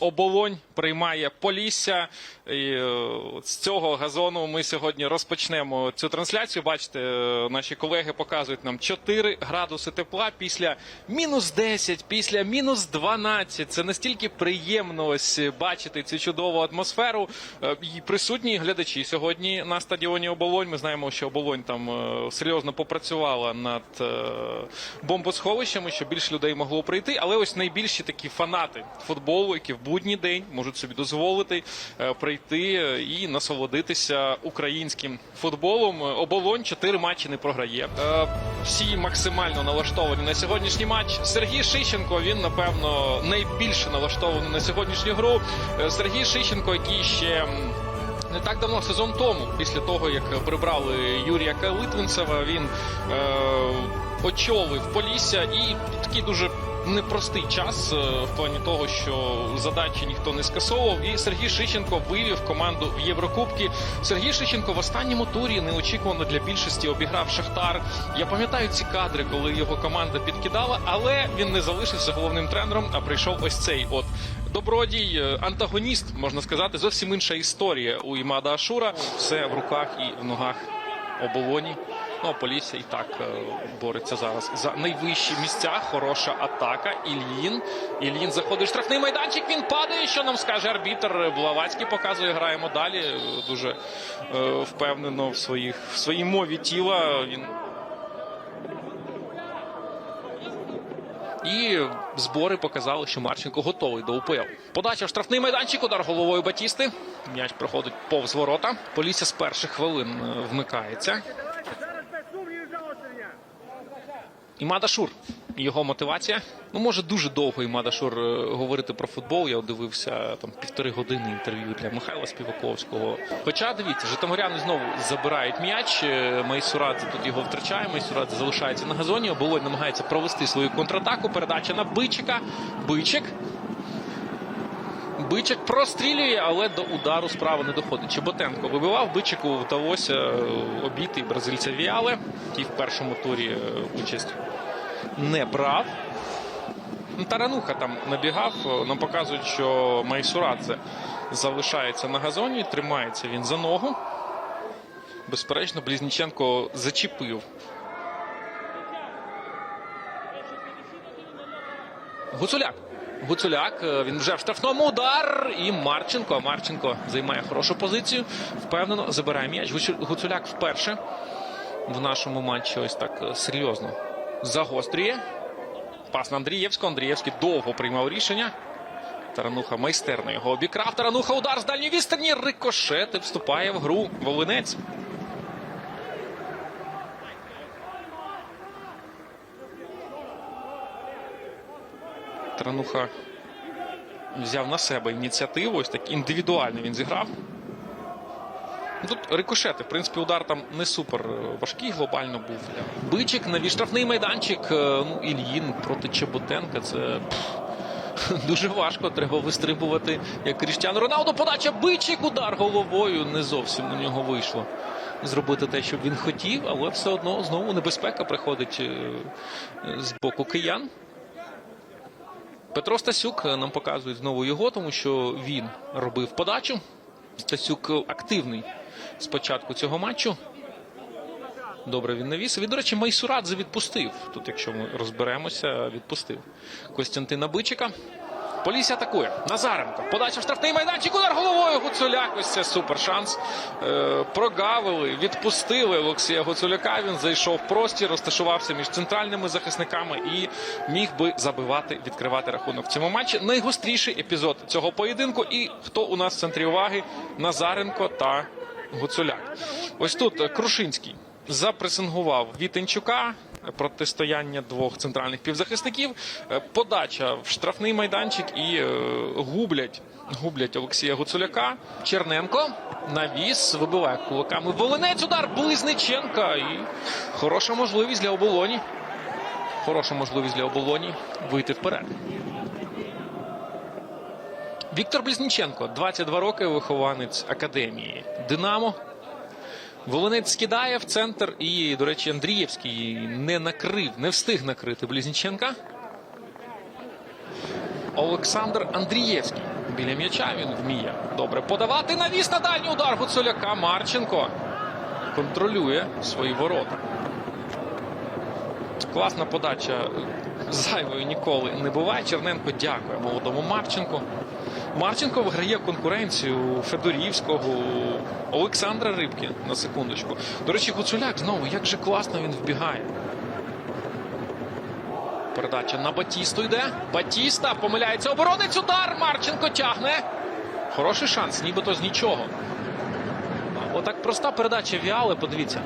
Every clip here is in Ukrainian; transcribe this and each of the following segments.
Оболонь приймає Полісся. І е, з цього газону ми сьогодні розпочнемо цю трансляцію. Бачите, е, наші колеги показують нам 4 градуси тепла після мінус 10, після мінус 12. Це настільки приємно ось бачити цю чудову атмосферу. Е, І присутні глядачі сьогодні на стадіоні Оболонь. Ми знаємо, що Оболонь там серйозно попрацювала над бомбосховищами, щоб більше людей могло прийти. Але ось найбільші такі фанати футболу, які в будній день можуть собі дозволити е, прийти е, і насолодитися українським футболом. Оболонь чотири матчі не програє. Е, Всі максимально налаштовані на сьогоднішній матч. Сергій Шищенко він напевно найбільше налаштований на сьогоднішню гру. Сергій Шищенко, який ще. не так давно сезон тому, після того як прибрали Юрія Калитвинцева, він е, очолив Полісся і такий дуже непростий час е, в плані того, що задачі ніхто не скасовував. І Сергій Шиченко вивів команду в Єврокубки. Сергій Шиченко в останньому турі неочікувано для більшості обіграв Шахтар. Я пам'ятаю ці кадри, коли його команда підкидала, але він не залишився головним тренером, а прийшов ось цей от добродій, е, антагоніст, можна сказати, зовсім інша історія у Імада Ашура. Все в руках і в ногах оболоні. Ну, а Полісся і так е, бореться зараз за найвищі місця. Хороша атака. Ільїн. Ільїн заходить в штрафний майданчик. Він падає. Що нам скаже арбітр? Блавацький показує. Граємо далі. Дуже е, впевнено в своїх в своїй мові тіла. Він І збори показали, що Марченко готовий до УПЛ. Подача в штрафний майданчик, удар головою Батісти. М'яч проходить повз ворота. Полісся з перших хвилин е, вмикається. Імада Шур. Його мотивація. Ну, може дуже довго Імада Шур е, говорити про футбол. Я дивився там півтори години інтерв'ю для Михайла Співаковського. Хоча дивіться, житомиряни знову забирають м'яч. Е, Майсурадзе тут його втрачає. Майсурадзе залишається на газоні. Оболонь намагається провести свою контратаку. Передача на Бичика. Бичик. Бичик прострілює, але до удару справа не доходить. Чеботенко вибивав. Бичику вдалося е, обійти бразильця Віале. Ті в першому турі участь не брав. Ну, Тарануха там набігав. Е, Нам показують, що Майсурадзе залишається на газоні. Тримається він за ногу. Безперечно, Близніченко зачепив. Гуцуляк. Гуцуляк. е, Він вже в штрафному удар. І Марченко. Марченко займає хорошу позицію. Впевнено, забирає м'яч. Гуцуляк вперше в нашому матчі ось так е, серйозно загострює. Пас на Андрієвського. Андрієвський довго приймав рішення. Тарануха майстерно його обікрав. Тарануха удар з дальньої відстані. Рикошет і вступає в гру. Волинець. Тарануха взяв на себе ініціативу. Ось так індивідуально він зіграв. Ну, Тут рикошети. В принципі, удар там не супер е, важкий глобально був. Бичик на штрафний майданчик. Е, Ну, Ільїн проти Чеботенка. Це пф, дуже важко. Треба вистрибувати як Кріштіану Роналду. Подача бичик, удар головою. Не зовсім у нього вийшло зробити те, що він хотів, але все одно знову небезпека приходить е, з боку киян. Петро Стасюк нам показує знову його, тому що він робив подачу. Стасюк активний з початку цього матчу. Добре, він навісив. І, до речі, Майсурадзе відпустив. Тут, якщо ми розберемося, відпустив Костянтина Бичика. Полісся атакує. Назаренко. Подача в штрафний майданчик. Удар головою. Гуцуляк. Ось це супер шанс. Е, прогавили, відпустили Олексія Гуцуляка. Він зайшов простір, розташувався між центральними захисниками і міг би забивати, відкривати рахунок в цьому матчі. Найгостріший епізод цього поєдинку. І хто у нас в центрі уваги? Назаренко та Гуцуляк. Ось тут Крушинський запресингував Вітенчука. Протистояння двох центральних півзахисників, Е, подача в штрафний майданчик і е, гублять, гублять Олексія Гуцуляка. Черненко навіс, вибиває кулаками. Волинець удар Близниченка. І хороша можливість для оболоні. Хороша можливість для оболоні вийти вперед. Віктор Близніченко, 22 роки, вихованець академії Динамо. Волинець скидає в центр і, до речі, Андрієвський не накрив, не встиг накрити Близніченка. Олександр Андрієвський біля м'яча. Він вміє добре подавати. Навіс на дальній удар Гуцуляка. Марченко контролює свої ворота. Класна подача. Зайвою ніколи не буває. Черненко дякує молодому Марченку. Марченко виграє конкуренцію Федорівського, Олександра Рибки на секундочку. До речі, Гуцуляк знову як же класно він вбігає. Передача на Батісту йде. Батіста помиляється. Оборонець удар. Марченко тягне. Хороший шанс, нібито з нічого. Отак проста передача Віали, подивіться.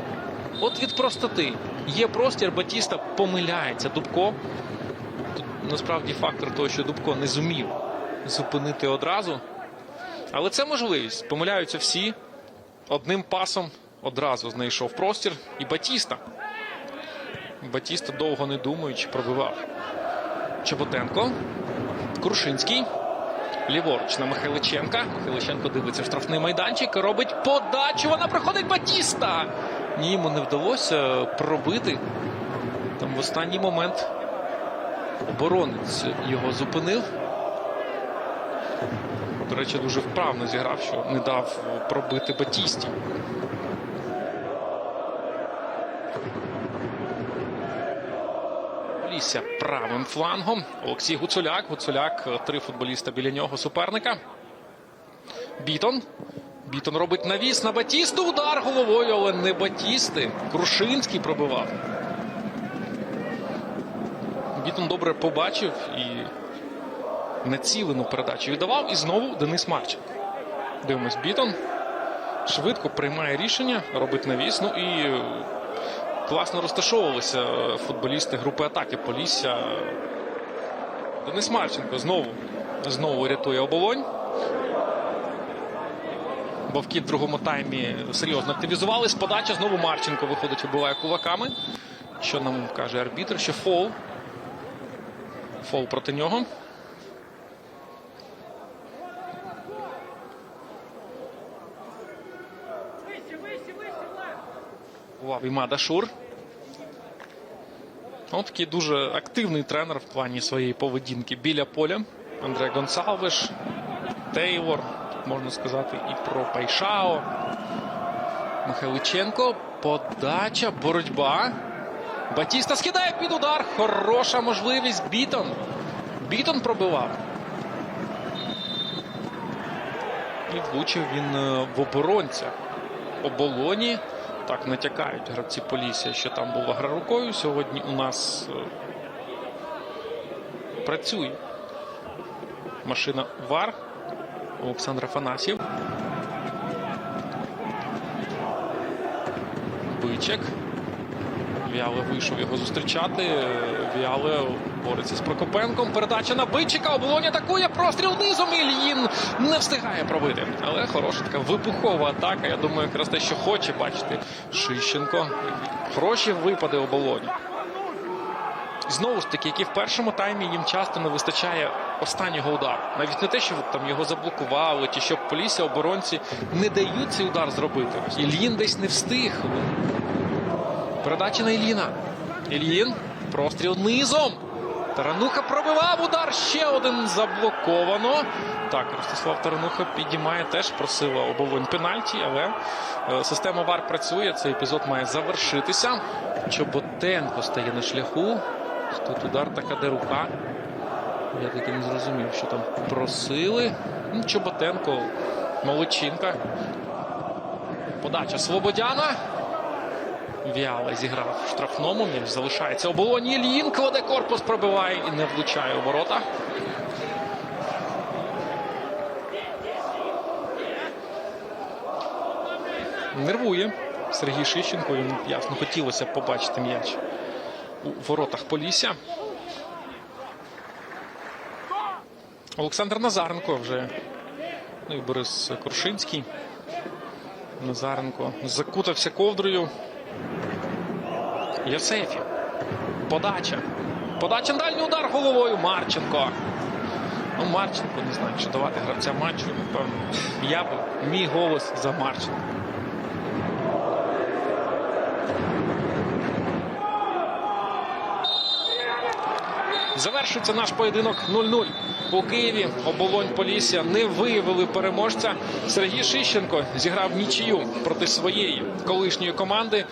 От від простоти. Є простір, Батіста помиляється. Дубко. Тут насправді фактор того, що Дубко не зумів зупинити одразу. Але це можливість. Помиляються всі. Одним пасом одразу знайшов простір. І Батіста. Батіста довго не думаючи пробивав. Чеботенко. Крушинський. Ліворуч на Михайличенка. Михайличенко дивиться в штрафний майданчик. Робить подачу. Вона проходить Батіста. Ні, йому не вдалося пробити. Там в останній момент оборонець його зупинив. До речі, дуже вправно зіграв, що не дав пробити Батісті. Лісся правим флангом. Олексій Гуцуляк. Гуцуляк, е, три футболіста біля нього суперника. Бітон. Бітон робить навіс на Батісту. Удар головою, але не Батісти. Крушинський пробивав. Бітон добре побачив і націлену передачу віддавав. І знову Денис Марченко. Дивимось, Бітон. Швидко приймає рішення, робить навіс. Ну і е, класно розташовувалися футболісти групи атаки Полісся. Денис Марченко знову знову рятує оболонь. Бовки в другому таймі серйозно активізувались. Подача знову Марченко виходить, вибиває кулаками. Що нам каже арбітр? Що фол. Фол проти нього. Ував Імада Шур. От такий дуже активний тренер в плані своєї поведінки біля поля. Андре Гонсалвеш, Тейлор, можна сказати, і про Пайшао. Михайличенко. Подача, боротьба. Батіста скидає під удар. Хороша можливість. Бітон. Бітон пробивав. І влучив він е, в оборонця. Оболоні. Так, натякають гравці Полісся, що там була гра рукою. Сьогодні у нас е, працює машина ВАР Олександр Афанасьєв. Бичек. Віале вийшов його зустрічати. Віале бореться з Прокопенком. Передача на Бичика. Оболонь атакує. Простріл низом. Ільїн не встигає пробити. Але хороша така вибухова атака. Я думаю, якраз те, що хоче бачити Шищенко. Хороші випади оболоні. Знову ж таки, як і в першому таймі їм часто не вистачає останнього удару. Навіть не те, що там його заблокували, чи що Полісся оборонці не дають цей удар зробити. Ільїн десь не встиг. Передача на Ільїна. Ільїн. Простріл низом. Тарануха пробивав удар. Ще один заблоковано. Так, Ростислав Тарануха підіймає теж просила оболонь пенальті, але е, система ВАР працює. Цей епізод має завершитися. Чоботенко стає на шляху. Тут удар така де рука. Я таки не зрозумів, що там просили. Чоботенко, молодчинка. Подача Слободяна. Віала зіграв в штрафному. М'яч залишається оболоні. Ільїн кладе корпус, пробиває і не влучає у ворота. Нервує Сергій Шищенко. Йому ясно хотілося побачити м'яч у воротах Полісся. Олександр Назаренко вже. Ну і Борис Крушинський. Назаренко закутався ковдрою. Євсефів. Подача. Подача на дальній удар головою. Марченко. Ну, Марченко не знаю, що давати гравця матчу. Напевно, я б мій голос за Марченко. Завершується наш поєдинок 0-0. У Києві оболонь Полісся не виявили переможця. Сергій Шищенко зіграв нічию проти своєї колишньої команди.